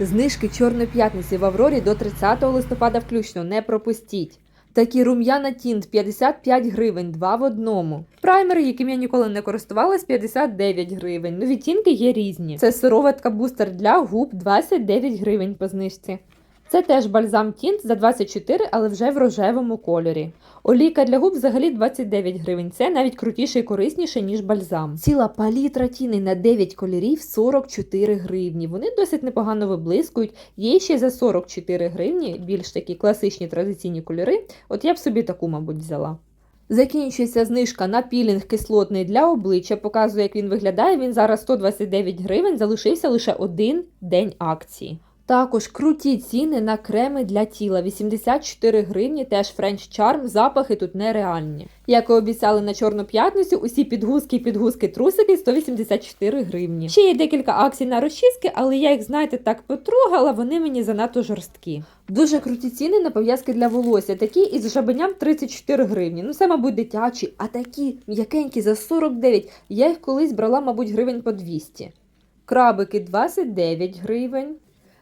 Знижки Чорної п'ятниці в Аврорі до 30 листопада включно. Не пропустіть. Такі рум'яна тінт 55 гривень, два в одному. Праймери, яким я ніколи не користувалась, 59 гривень. Ну, відтінки є різні. Це сироватка бустер для губ 29 гривень по знижці. Це теж бальзам тінт за 24, але вже в рожевому кольорі. Олійка для губ взагалі 29 гривень. Це навіть крутіше і корисніше, ніж бальзам. Ціла палітра тіней на 9 кольорів 44 гривні. Вони досить непогано виблискують. Є ще за 44 гривні, більш такі класичні традиційні кольори. От я б собі таку, мабуть, взяла. Закінчується знижка на пілінг кислотний для обличчя. Показує, як він виглядає. Він зараз 129 гривень, залишився лише один день акції. Також круті ціни на креми для тіла 84 гривні, теж French Charm, запахи тут нереальні. Як і обіцяли на Чорну п'ятницю, усі підгузки, і підгузки, трусики 184 гривні. Ще є декілька акцій на розчіски, але я їх, знаєте, так потрогала, вони мені занадто жорсткі. Дуже круті ціни на пов'язки для волосся, такі із жабеням 34 гривні. Ну це, мабуть, дитячі, а такі м'якенькі за 49. Я їх колись брала, мабуть, гривень по 200. Крабики 29 гривень.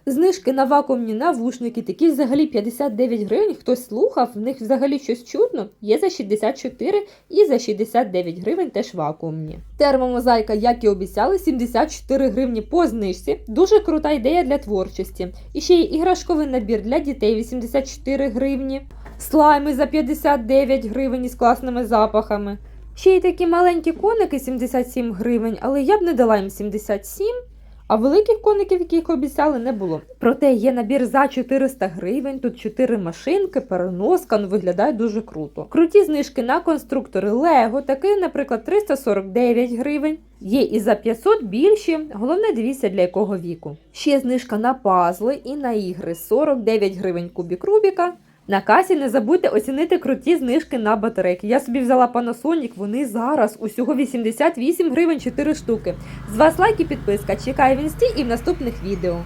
Знижки на вакуумні навушники, такі взагалі 59 гривень. Хтось слухав, в них взагалі щось чутно. Є за 64 і за 69 гривень теж вакуумні. Термомозаїка, як і обіцяли, 74 гривні по знижці. Дуже крута ідея для творчості. І ще є іграшковий набір для дітей 84 гривні. Слайми за 59 гривень із класними запахами. Ще й такі маленькі коники 77 гривень, але я б не дала їм 77. А великих коників, яких обіцяли, не було. Проте є набір за 400 гривень, тут 4 машинки, переноска, ну виглядає дуже круто. Круті знижки на конструктори Лего, такий, наприклад, 349 гривень. Є і за 500 більші, головне дивіться для якого віку. Ще знижка на пазли і на ігри 49 гривень кубік Рубіка. На касі не забудьте оцінити круті знижки на батарейки. Я собі взяла Panasonic, вони зараз усього 88 гривень 4 штуки. З вас лайк і підписка. Чекаю в інсті і в наступних відео.